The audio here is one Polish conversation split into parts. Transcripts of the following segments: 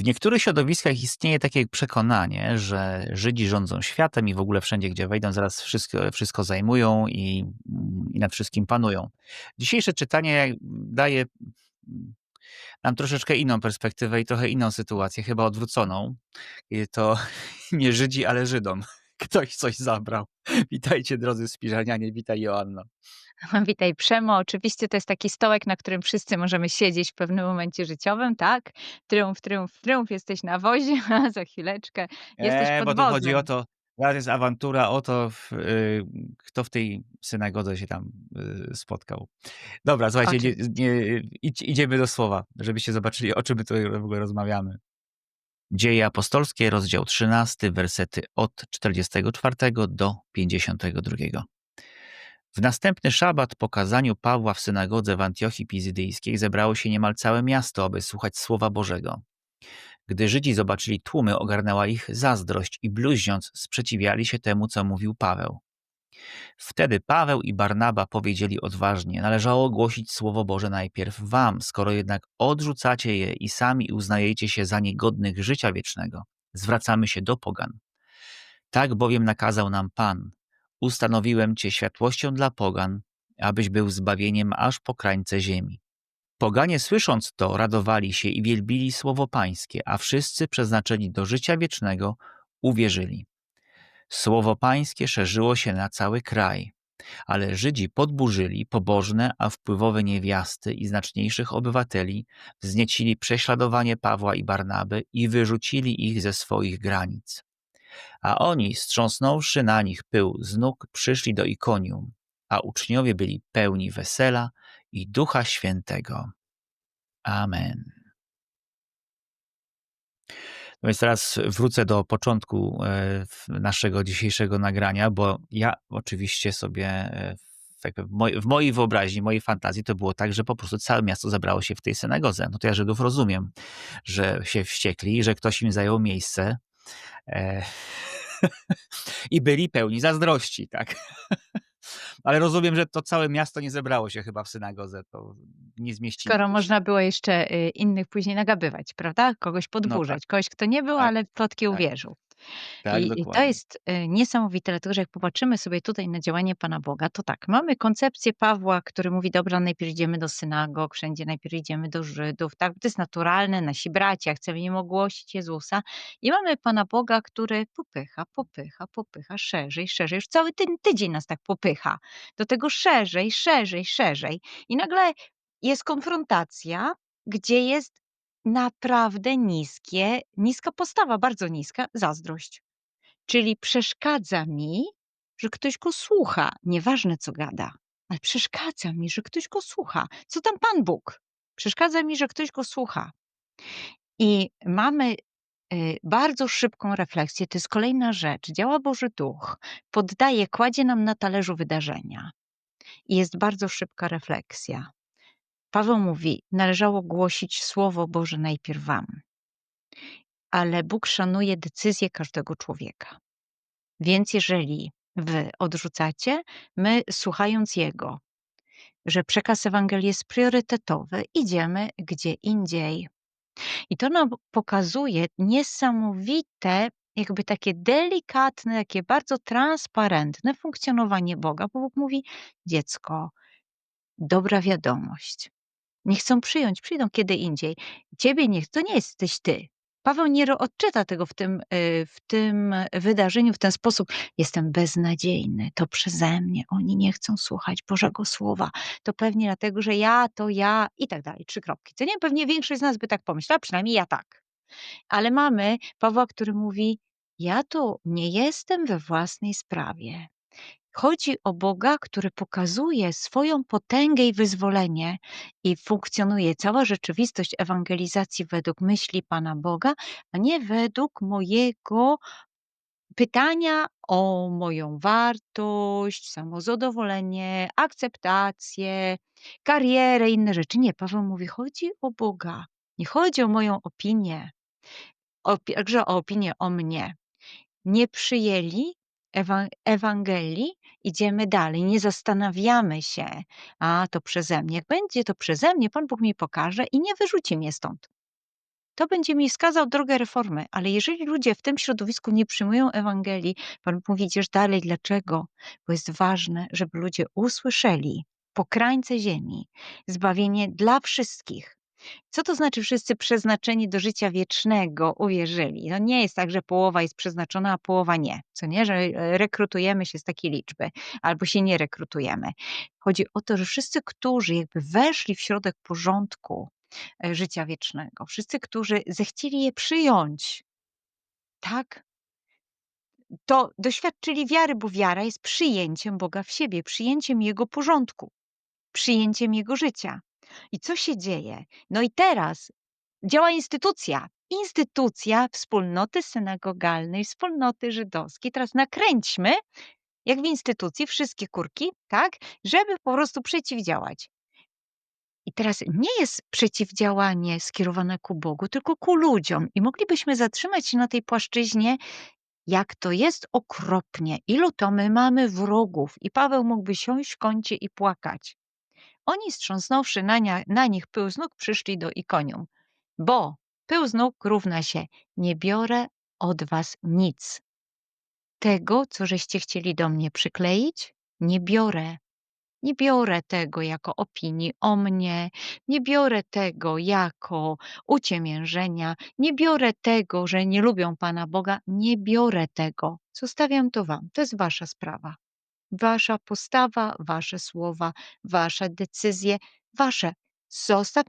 W niektórych środowiskach istnieje takie przekonanie, że Żydzi rządzą światem i w ogóle wszędzie, gdzie wejdą, zaraz wszystko, wszystko zajmują i, i nad wszystkim panują. Dzisiejsze czytanie daje nam troszeczkę inną perspektywę i trochę inną sytuację, chyba odwróconą. To nie Żydzi, ale Żydom. Ktoś coś zabrał. Witajcie drodzy Spiżanianie, witaj Joanna. Witaj Przemo. Oczywiście to jest taki stołek, na którym wszyscy możemy siedzieć w pewnym momencie życiowym, tak? Triumf, triumf, triumf, jesteś na wozie, a za chwileczkę jesteś Nie, pod bo tu chodzi o wozem. to, teraz jest awantura o to, y, kto w tej synagodze się tam y, spotkał. Dobra, słuchajcie, nie, nie, idziemy do słowa, żebyście zobaczyli, o czym my tutaj w ogóle rozmawiamy. Dzieje apostolskie, rozdział 13, wersety od 44 do 52. W następny szabat po kazaniu Pawła w synagodze w Antiochii Pizydyjskiej zebrało się niemal całe miasto, aby słuchać Słowa Bożego. Gdy Żydzi zobaczyli tłumy, ogarnęła ich zazdrość i bluźniąc sprzeciwiali się temu, co mówił Paweł. Wtedy Paweł i Barnaba powiedzieli odważnie: Należało głosić Słowo Boże najpierw wam, skoro jednak odrzucacie je i sami uznajecie się za niegodnych życia wiecznego. Zwracamy się do Pogan. Tak bowiem nakazał nam Pan. Ustanowiłem cię światłością dla Pogan, abyś był zbawieniem aż po krańce ziemi. Poganie słysząc to, radowali się i wielbili słowo Pańskie, a wszyscy przeznaczeni do życia wiecznego uwierzyli. Słowo Pańskie szerzyło się na cały kraj, ale Żydzi podburzyli pobożne, a wpływowe niewiasty i znaczniejszych obywateli, wzniecili prześladowanie Pawła i Barnaby i wyrzucili ich ze swoich granic. A oni, strząsnąwszy na nich pył z nóg, przyszli do Ikonium, a uczniowie byli pełni wesela i Ducha Świętego. Amen. No więc teraz wrócę do początku e, naszego dzisiejszego nagrania, bo ja oczywiście sobie e, w, mojej, wyobraźni, mojej fantazji to było tak, że po prostu całe miasto zebrało się w tej synagodze. No to ja Żydów rozumiem, że się wściekli, że ktoś im zajął miejsce e, i byli pełni zazdrości, tak. Ale rozumiem, że to całe miasto nie zebrało się chyba w synagodze, to nie zmieścili Skoro można było jeszcze y, innych później nagabywać, prawda? Kogoś No tak, podburzać, kogoś, kto nie był, tak, ale w plotki tak, uwierzył. tak, I, I to jest y, niesamowite, dlatego że jak popatrzymy sobie tutaj na działanie Pana Boga, to tak, mamy koncepcję Pawła, który mówi, dobra, najpierw idziemy do synagog, wszędzie najpierw idziemy do Żydów, tak, to jest naturalne, nasi bracia, chcemy im ogłosić Jezusa. I mamy Pana Boga, który popycha, popycha, popycha, szerzej, szerzej, już cały ten tydzień nas tak popycha, do tego szerzej, szerzej, szerzej. I nagle jest konfrontacja, gdzie jest naprawdę niskie, niska postawa, bardzo niska, zazdrość. Czyli przeszkadza mi, że ktoś go słucha, nieważne co gada, ale przeszkadza mi, że ktoś go słucha. Co tam Pan Bóg? Przeszkadza mi, że ktoś go słucha. I mamy bardzo szybką refleksję. To jest kolejna rzecz. Działa Boży Duch, poddaje, kładzie nam na talerzu wydarzenia. I jest bardzo szybka refleksja. Paweł mówi: Należało głosić Słowo Boże najpierw Wam, ale Bóg szanuje decyzję każdego człowieka. Więc jeżeli Wy odrzucacie, my słuchając Jego, że przekaz Ewangelii jest priorytetowy, idziemy gdzie indziej. I to nam pokazuje niesamowite, jakby takie delikatne, takie bardzo transparentne funkcjonowanie Boga, bo Bóg mówi: Dziecko, dobra wiadomość. Nie chcą przyjąć, przyjdą kiedy indziej. Ciebie nie to nie jesteś ty. Paweł nie odczyta tego w tym, y, w tym wydarzeniu w ten sposób. Jestem beznadziejny, to przeze mnie. Oni nie chcą słuchać Bożego Słowa. To pewnie dlatego, że ja, to ja i tak dalej. Trzy kropki. Co nie? Pewnie większość z nas by tak pomyślała, przynajmniej ja tak. Ale mamy Pawła, który mówi, ja tu nie jestem we własnej sprawie. Chodzi o Boga, który pokazuje swoją potęgę i wyzwolenie i funkcjonuje cała rzeczywistość ewangelizacji według myśli Pana Boga, a nie według mojego pytania o moją wartość, samozadowolenie, akceptację, karierę, inne rzeczy. Nie, Paweł mówi, chodzi o Boga. Nie chodzi o moją opinię, opi- także o opinię o mnie. Nie przyjęli ewa- Ewangelii, idziemy dalej, nie zastanawiamy się, a to przeze mnie. Jak będzie to przeze mnie, Pan Bóg mi pokaże i nie wyrzuci mnie stąd. to będzie mi wskazał drogę reformy. Ale jeżeli ludzie w tym środowisku nie przyjmują Ewangelii, Pan mówi, idziesz dalej. Dlaczego? Bo jest ważne, żeby ludzie usłyszeli po krańce ziemi zbawienie dla wszystkich. Co to znaczy wszyscy przeznaczeni do życia wiecznego uwierzyli? No nie jest tak, że połowa jest przeznaczona, a połowa nie. Co nie, że e, rekrutujemy się z takiej liczby, albo się nie rekrutujemy. Chodzi o to, że wszyscy, którzy jakby weszli w środek porządku e, życia wiecznego, wszyscy, którzy zechcieli je przyjąć, tak, to doświadczyli wiary, bo wiara jest przyjęciem Boga w siebie, przyjęciem Jego porządku, przyjęciem Jego życia. I co się dzieje? No i teraz działa instytucja. Instytucja wspólnoty synagogalnej, wspólnoty żydowskiej. Teraz nakręćmy, jak w instytucji, wszystkie kurki, tak, żeby po prostu przeciwdziałać. I teraz nie jest przeciwdziałanie skierowane ku Bogu, tylko ku ludziom. I moglibyśmy zatrzymać się na tej płaszczyźnie, jak to jest okropnie, ilu to my mamy wrogów. I Paweł mógłby siąść w kącie i płakać. Oni strząsnąwszy na, na nich pył z nóg, przyszli do Ikonium, bo pył z nóg równa się nie biorę od was nic. Tego, co żeście chcieli do mnie przykleić, nie biorę. Nie biorę tego jako opinii o mnie, nie biorę tego jako uciemiężenia, nie biorę tego, że nie lubią Pana Boga, nie biorę tego. Zostawiam to Wam. To jest Wasza sprawa. Wasza postawa, wasze słowa, wasze decyzje, wasze. Zostaw,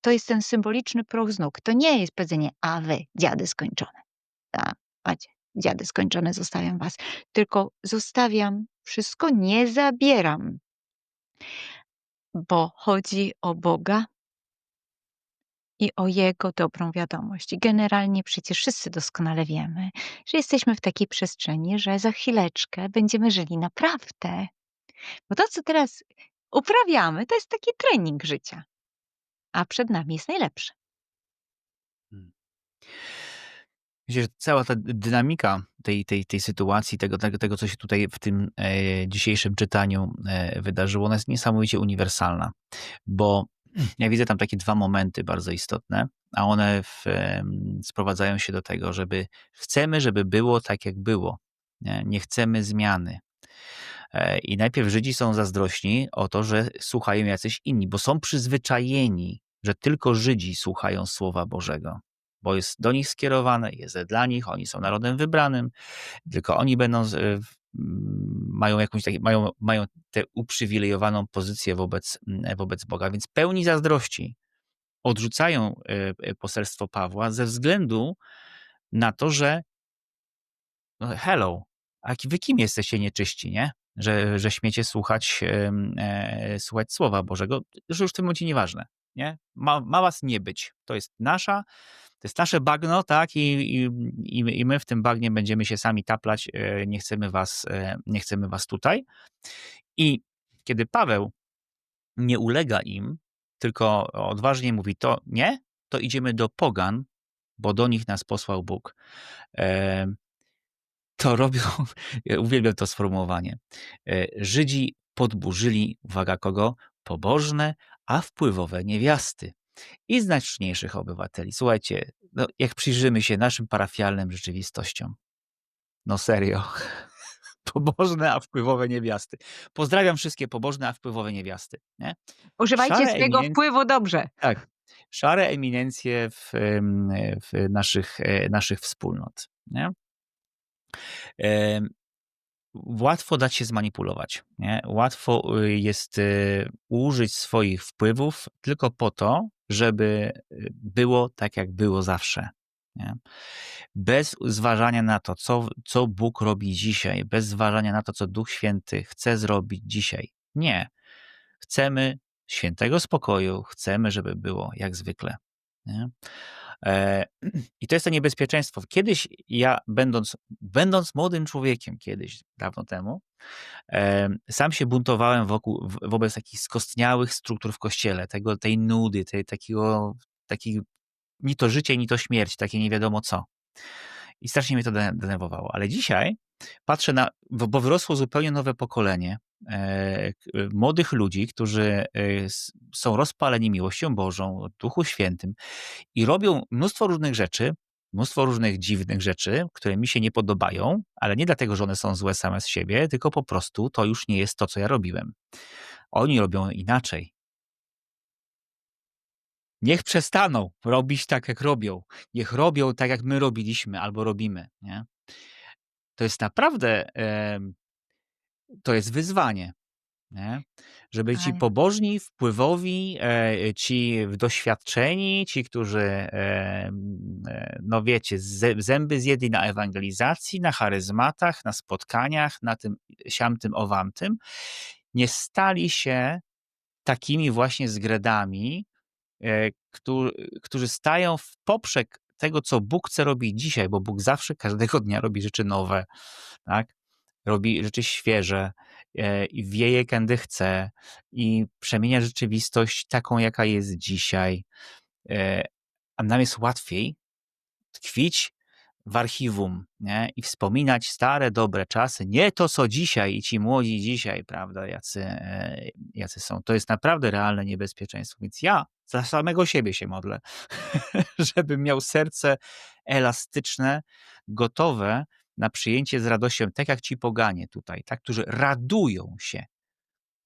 to jest ten symboliczny proch z nóg. To nie jest powiedzenie, a wy, dziady skończone. Tak, macie, dziady skończone, zostawiam was. Tylko zostawiam wszystko, nie zabieram. Bo chodzi o Boga i o Jego dobrą wiadomość. Generalnie przecież wszyscy doskonale wiemy, że jesteśmy w takiej przestrzeni, że za chwileczkę będziemy żyli naprawdę. Bo to, co teraz uprawiamy, to jest taki trening życia. A przed nami jest najlepsze. Wiecie, że cała ta dynamika tej, tej, tej sytuacji, tego, tego, tego, co się tutaj w tym e, dzisiejszym czytaniu e, wydarzyło, ona jest niesamowicie uniwersalna, bo ja widzę tam takie dwa momenty bardzo istotne, a one w, e, sprowadzają się do tego, żeby chcemy, żeby było tak, jak było. Nie, nie chcemy zmiany. E, I najpierw Żydzi są zazdrośni o to, że słuchają jacyś inni, bo są przyzwyczajeni, że tylko Żydzi słuchają Słowa Bożego bo jest do nich skierowane, jest dla nich, oni są narodem wybranym, tylko oni będą, mają jakąś taki, mają, mają tę uprzywilejowaną pozycję wobec, wobec Boga, więc pełni zazdrości odrzucają e, e, poselstwo Pawła ze względu na to, że no hello, a wy kim jesteście nieczyści, nie? Że, że śmiecie słuchać, e, słuchać Słowa Bożego, że już w tym momencie nieważne, nie? Ma, ma was nie być. To jest nasza, to jest nasze bagno, tak? I, i, I my w tym bagnie będziemy się sami taplać. E, nie chcemy was, e, nie chcemy was tutaj. I kiedy Paweł nie ulega im, tylko odważnie mówi to nie, to idziemy do pogan, bo do nich nas posłał Bóg. E, to robią, uwielbiam to sformułowanie. Żydzi podburzyli, uwaga kogo? Pobożne, a wpływowe niewiasty i znaczniejszych obywateli. Słuchajcie, no, jak przyjrzymy się naszym parafialnym rzeczywistościom, no serio, pobożne, a wpływowe niewiasty. Pozdrawiam wszystkie pobożne, a wpływowe niewiasty. Nie? Używajcie Szare swojego eminenc... wpływu dobrze. Tak. Szare eminencje w, w naszych, e, naszych wspólnot. Nie? Łatwo dać się zmanipulować. Nie? Łatwo y, jest y, użyć swoich wpływów tylko po to, żeby y, było tak, jak było zawsze. Nie? Bez zważania na to, co, co Bóg robi dzisiaj, bez zważania na to, co Duch Święty chce zrobić dzisiaj. Nie. Chcemy świętego spokoju, chcemy, żeby było jak zwykle. Nie? E, I to jest to niebezpieczeństwo. Kiedyś ja, będąc, będąc młodym człowiekiem, kiedyś, dawno temu, e, sam się buntowałem wokół, wobec takich skostniałych struktur w kościele, tego, tej nudy, tej, takiego, takich, ni to życie, ni to śmierć, takie nie wiadomo co. I strasznie mnie to denerwowało. Ale dzisiaj patrzę na, bo wyrosło zupełnie nowe pokolenie e, k- młodych ludzi, którzy e, są rozpaleni miłością Bożą, Duchu Świętym i robią mnóstwo różnych rzeczy, mnóstwo różnych dziwnych rzeczy, które mi się nie podobają, ale nie dlatego, że one są złe same z siebie, tylko po prostu to już nie jest to, co ja robiłem. Oni robią inaczej. Niech przestaną robić tak, jak robią. Niech robią tak, jak my robiliśmy albo robimy. Nie? To jest naprawdę, to jest wyzwanie. Nie? Żeby ci Ale pobożni, wpływowi, e, ci doświadczeni, ci, którzy, e, no wiecie, zęby zjedli na ewangelizacji, na charyzmatach, na spotkaniach, na tym, siamtym, owamtym, nie stali się takimi właśnie zgredami, e, któ- którzy stają w poprzek tego, co Bóg chce robić dzisiaj, bo Bóg zawsze każdego dnia robi rzeczy nowe, tak? Robi rzeczy świeże e, i wieje, kiedy chce i przemienia rzeczywistość taką, jaka jest dzisiaj. E, A nam jest łatwiej tkwić w archiwum nie? i wspominać stare, dobre czasy, nie to, co dzisiaj i ci młodzi dzisiaj, prawda, jacy, e, jacy są. To jest naprawdę realne niebezpieczeństwo. Więc ja za samego siebie się modlę, żebym miał serce elastyczne, gotowe na przyjęcie z radością, tak jak ci poganie tutaj, tak, którzy radują się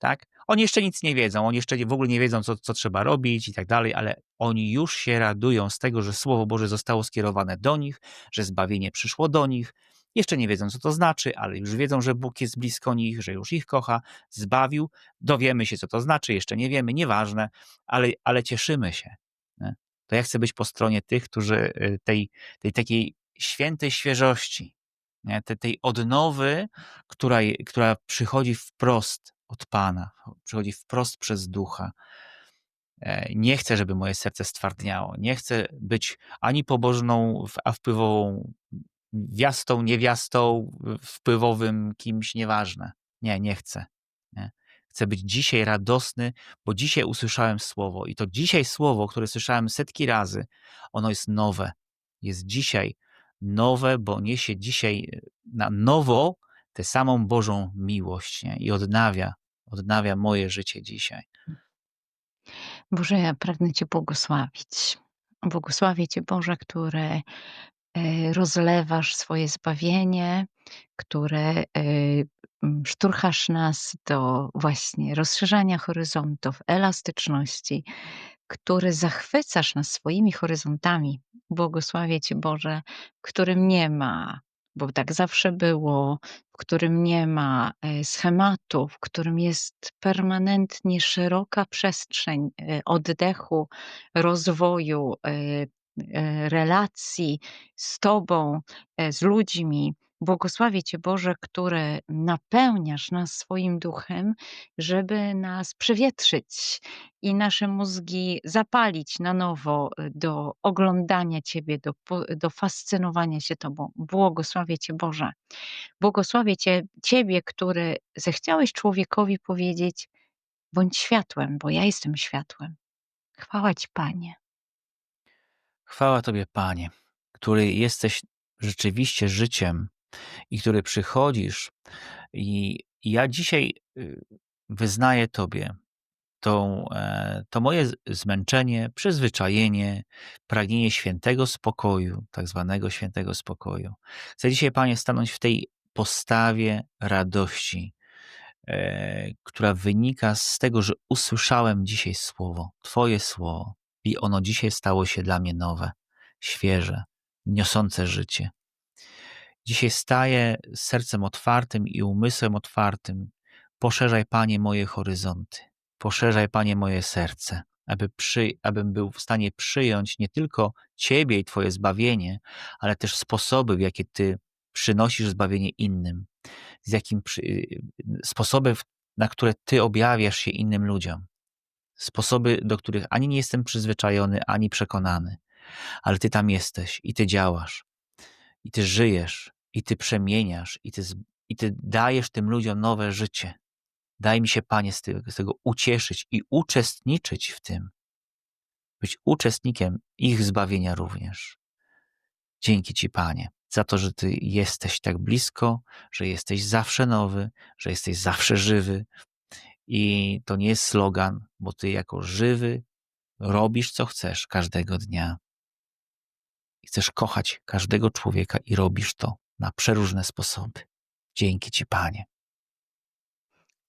tak? Oni jeszcze nic nie wiedzą, oni jeszcze w ogóle nie wiedzą, co, co trzeba robić i tak dalej, ale oni już się radują z tego, że Słowo Boże zostało skierowane do nich, że zbawienie przyszło do nich. Jeszcze nie wiedzą, co to znaczy, ale już wiedzą, że Bóg jest blisko nich, że już ich kocha, zbawił. Dowiemy się, co to znaczy, jeszcze nie wiemy, nieważne, ale, ale cieszymy się. Nie? To ja chcę być po stronie tych, którzy y, tej, tej takiej świętej świeżości, nie? Te, tej odnowy, która, która przychodzi wprost od Pana, przychodzi wprost przez Ducha. E, Nie chcę, żeby moje serce stwardniało. Nie chcę być ani pobożną, a wpływową wiastą, niewiastą, wpływowym kimś, nieważne. Nie, nie chcę. Nie. Chcę być dzisiaj radosny, bo dzisiaj usłyszałem słowo i to dzisiaj słowo, które słyszałem setki razy, ono jest nowe. Jest dzisiaj nowe, bo niesie dzisiaj e, na nowo tę samą Bożą miłość nie? i odnawia, odnawia moje życie dzisiaj. Boże, ja pragnę Cię błogosławić. Błogosławię Cię, Boże, który e, rozlewasz swoje zbawienie, które e, szturchasz nas do właśnie rozszerzania horyzontów, elastyczności, który zachwycasz nas swoimi horyzontami. Błogosławię Cię, Boże, w którym nie ma, bo tak zawsze było, w którym nie ma e, schematu, w którym jest permanentnie szeroka przestrzeń e, oddechu, rozwoju, e, relacji z Tobą, z ludźmi. Błogosławię Cię, Boże, który napełniasz nas swoim duchem, żeby nas przewietrzyć i nasze mózgi zapalić na nowo y, do oglądania Ciebie, do, do fascynowania się Tobą. Błogosławię Cię, Boże. Błogosławię Cię, Ciebie, który zechciałeś człowiekowi powiedzieć: bądź światłem, bo ja jestem światłem. Chwała Ci, Panie. Chwała Tobie, Panie, który jesteś rzeczywiście życiem i który przychodzisz. I ja dzisiaj y, wyznaję Tobie tą, e, to moje zmęczenie, przyzwyczajenie, pragnienie świętego spokoju, tak zwanego świętego spokoju. Chcę dzisiaj, Panie, stanąć w tej postawie radości, e, która wynika z tego, że usłyszałem dzisiaj słowo, Twoje słowo, i ono dzisiaj stało się dla mnie nowe, świeże, niosące życie. Dzisiaj staję z sercem otwartym i umysłem otwartym. Poszerzaj, Panie, moje horyzonty. Poszerzaj, Panie, moje serce, aby przy, abym był w stanie przyjąć nie tylko Ciebie i Twoje zbawienie, ale też sposoby, w jakie Ty przynosisz zbawienie innym, z jakim przy, sposoby, w- na które Ty objawiasz się innym ludziom. Sposoby, do których ani nie jestem przyzwyczajony, ani przekonany, ale Ty tam jesteś i Ty działasz i ty żyjesz, i ty przemieniasz, i ty, i ty dajesz tym ludziom nowe życie. Daj mi się, Panie, z tego, z tego ucieszyć i uczestniczyć w tym. Być uczestnikiem ich zbawienia również. Dzięki Ci, Panie. za to, że Ty jesteś tak blisko, że jesteś zawsze nowy, że jesteś zawsze żywy. I to nie jest slogan, bo Ty jako żywy robisz co chcesz każdego dnia. Chcesz kochać każdego człowieka i robisz to na przeróżne sposoby. Dzięki Ci, Panie.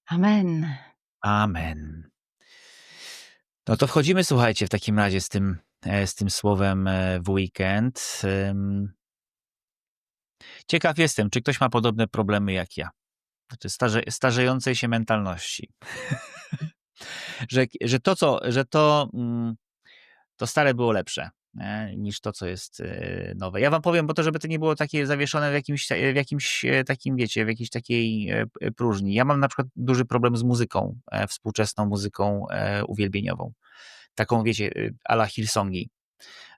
Amen. Amen. No to wchodzimy, słuchajcie, w takim razie z tym, e, z tym słowem e, w weekend. Ciekaw jestem, czy ktoś ma podobne problemy jak ja. Znaczy starze, starzejącej się mentalności. że, że to, co, że to, mm, to stare było lepsze? Niż to, co jest e, nowe. Ja wam powiem, bo to, żeby to nie było takie zawieszone w jakimś, w jakimś e, takim, wiecie, w jakiejś takiej e, próżni. Ja mam na przykład duży problem z muzyką, e, współczesną muzyką e, uwielbieniową. Taką, wiecie, e, a la Hillsongi.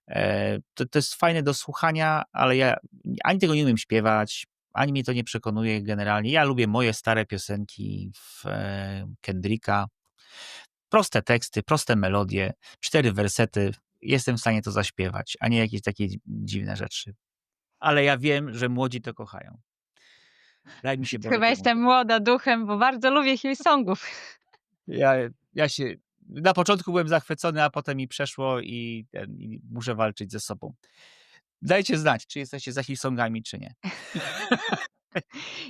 E, To, to jest fajne do słuchania, ale ja ani tego nie umiem śpiewać, ani mnie to nie przekonuje generalnie. Ja lubię moje stare piosenki w e, Kendricka. Proste teksty, proste melodie, cztery wersety. Jestem w stanie to zaśpiewać, a nie jakieś takie dzi- dziwne rzeczy. Ale ja wiem, że młodzi to kochają. Daj mi się Chyba temu. jestem młoda duchem, bo bardzo lubię Hillsongów. Ja, ja się na początku byłem zachwycony, a potem mi przeszło i, ten, i muszę walczyć ze sobą. Dajcie znać, czy jesteście za Hillsongami, czy nie.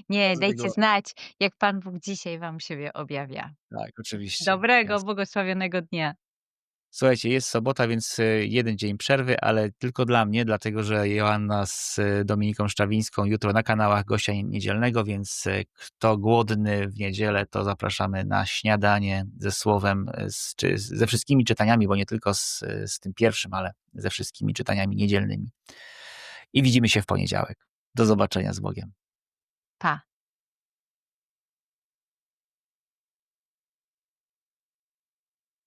Nie, dajcie znać, jak Pan Bóg dzisiaj Wam siebie objawia. Tak, oczywiście. Dobrego, błogosławionego dnia. Słuchajcie, jest sobota, więc e, jeden dzień przerwy, ale tylko dla mnie, dlatego że Joanna z e, Dominiką Szczawińską jutro na kanałach gościa niedzielnego, więc e, kto głodny w niedzielę, to zapraszamy na śniadanie ze słowem, z, czy ze wszystkimi czytaniami, bo nie tylko z, z tym pierwszym, ale ze wszystkimi czytaniami niedzielnymi. I widzimy się w poniedziałek. Do zobaczenia z Bogiem. Pa.